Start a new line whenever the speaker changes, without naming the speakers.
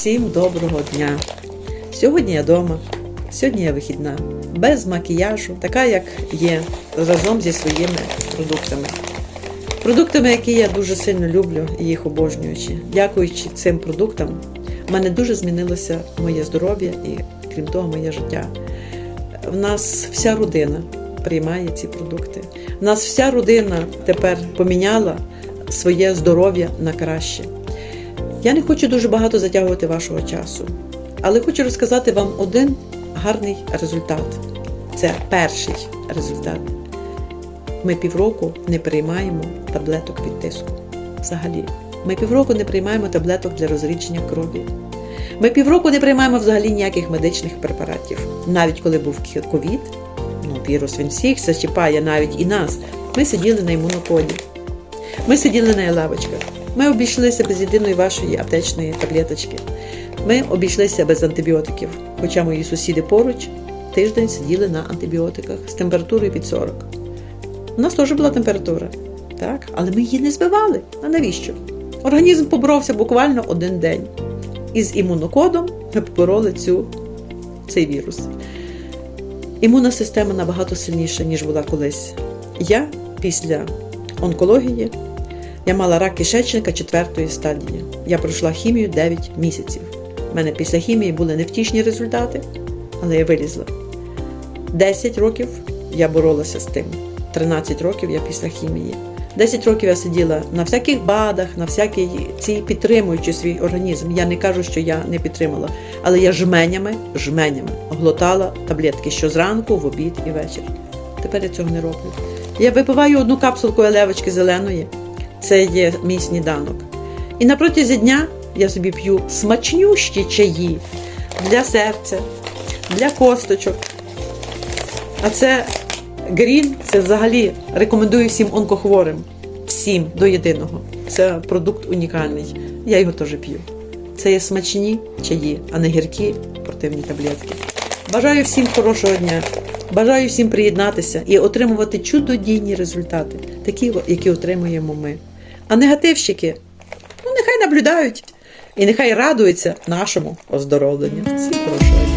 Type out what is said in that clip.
Всім доброго дня! Сьогодні я вдома, сьогодні я вихідна, без макіяжу, така як є, разом зі своїми продуктами. Продуктами, які я дуже сильно люблю і їх обожнюючи. Дякуючи цим продуктам, в мене дуже змінилося моє здоров'я і, крім того, моє життя. В нас вся родина приймає ці продукти. В нас вся родина тепер поміняла своє здоров'я на краще. Я не хочу дуже багато затягувати вашого часу, але хочу розказати вам один гарний результат. Це перший результат. Ми півроку не приймаємо таблеток від тиску. Взагалі, ми півроку не приймаємо таблеток для розрідження крові. Ми півроку не приймаємо взагалі ніяких медичних препаратів. Навіть коли був ковід, ну вірус він всіх зачіпає навіть і нас. Ми сиділи на імунокоді. Ми сиділи на лавочках. Ми обійшлися без єдиної вашої аптечної таблеточки. Ми обійшлися без антибіотиків, хоча мої сусіди поруч тиждень сиділи на антибіотиках з температурою під 40. У нас теж була температура, так? але ми її не збивали. А навіщо? Організм поборовся буквально один день. І з імунокодом ми побороли цю, цей вірус. Імунна система набагато сильніша, ніж була колись. Я після онкології я мала рак кишечника четвертої стадії. Я пройшла хімію 9 місяців. У мене після хімії були невтішні результати, але я вилізла. 10 років я боролася з тим. 13 років я після хімії. 10 років я сиділа на всяких БАДах, на всякій цій підтримуючи свій організм. Я не кажу, що я не підтримала, але я жменями, жменями глотала таблетки щозранку, в обід і вечір. Тепер я цього не роблю. Я випиваю одну капсулку елевочки зеленої. Це є мій сніданок. І на протязі дня я собі п'ю смачнющі чаї для серця, для косточок. А це грін, це взагалі рекомендую всім онкохворим. Всім до єдиного. Це продукт унікальний. Я його теж п'ю. Це є смачні чаї, а не гіркі противні таблетки. Бажаю всім хорошого дня. Бажаю всім приєднатися і отримувати чудодійні результати, такі, які отримуємо ми. А негативщики, ну нехай наблюдають і нехай радуються нашому оздоровленню. Всім хорошого.